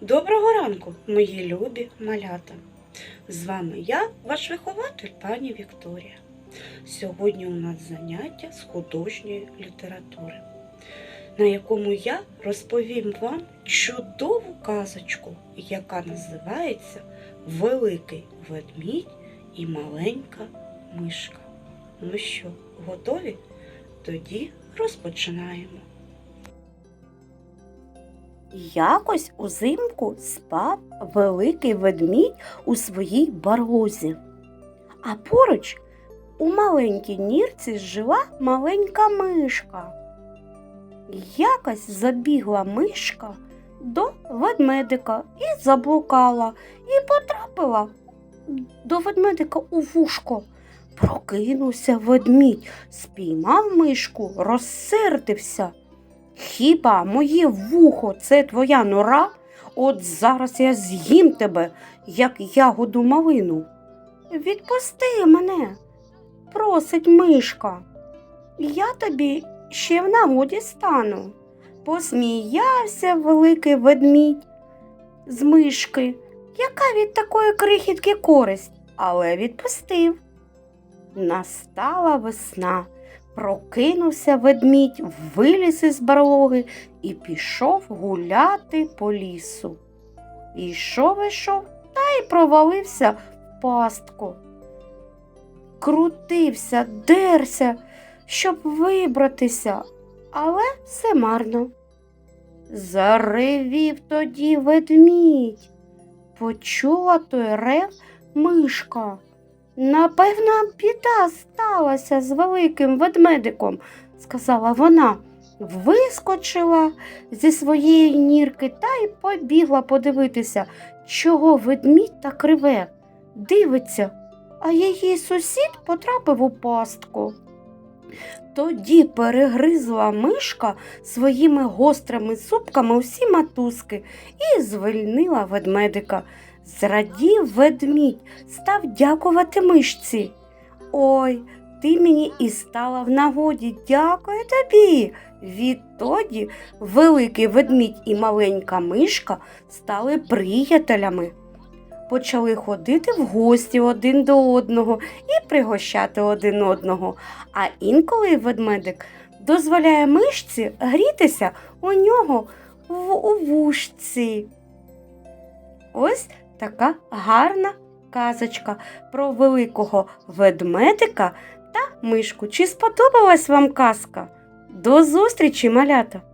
Доброго ранку, мої любі малята. З вами я, ваш вихователь пані Вікторія. Сьогодні у нас заняття з художньої літератури, на якому я розповім вам чудову казочку, яка називається Великий ведмідь і маленька мишка. Ну що, готові? Тоді розпочинаємо. Якось узимку спав великий ведмідь у своїй барлозі. А поруч у маленькій нірці жила маленька мишка. Якось забігла мишка до ведмедика і заблукала, і потрапила до ведмедика у вушко. Прокинувся ведмідь, спіймав мишку, розсердився. Хіба моє вухо це твоя нора? От зараз я з'їм тебе, як ягоду малину. Відпусти мене, просить мишка. Я тобі ще в нагоді стану. Посміявся великий ведмідь з мишки, яка від такої крихітки користь, але відпустив. Настала весна. Прокинувся ведмідь, виліз із барлоги і пішов гуляти по лісу. Ішов, ішов та й провалився в пастку. Крутився, дерся, щоб вибратися, але все марно. Заревів тоді ведмідь. Почула той рев мишка. Напевно, біда сталася з великим ведмедиком, сказала вона. Вискочила зі своєї нірки та й побігла подивитися, чого ведмідь так криве. Дивиться, а її сусід потрапив у пастку. Тоді перегризла мишка своїми гострими зубками усі матузки і звільнила ведмедика. Зрадів ведмідь, став дякувати мишці. Ой, ти мені і стала в нагоді. Дякую тобі. Відтоді великий ведмідь і маленька мишка стали приятелями. Почали ходити в гості один до одного і пригощати один одного. А інколи ведмедик дозволяє мишці грітися у нього в вушці. Ось така гарна казочка про великого ведмедика та мишку. Чи сподобалась вам казка? До зустрічі, малята!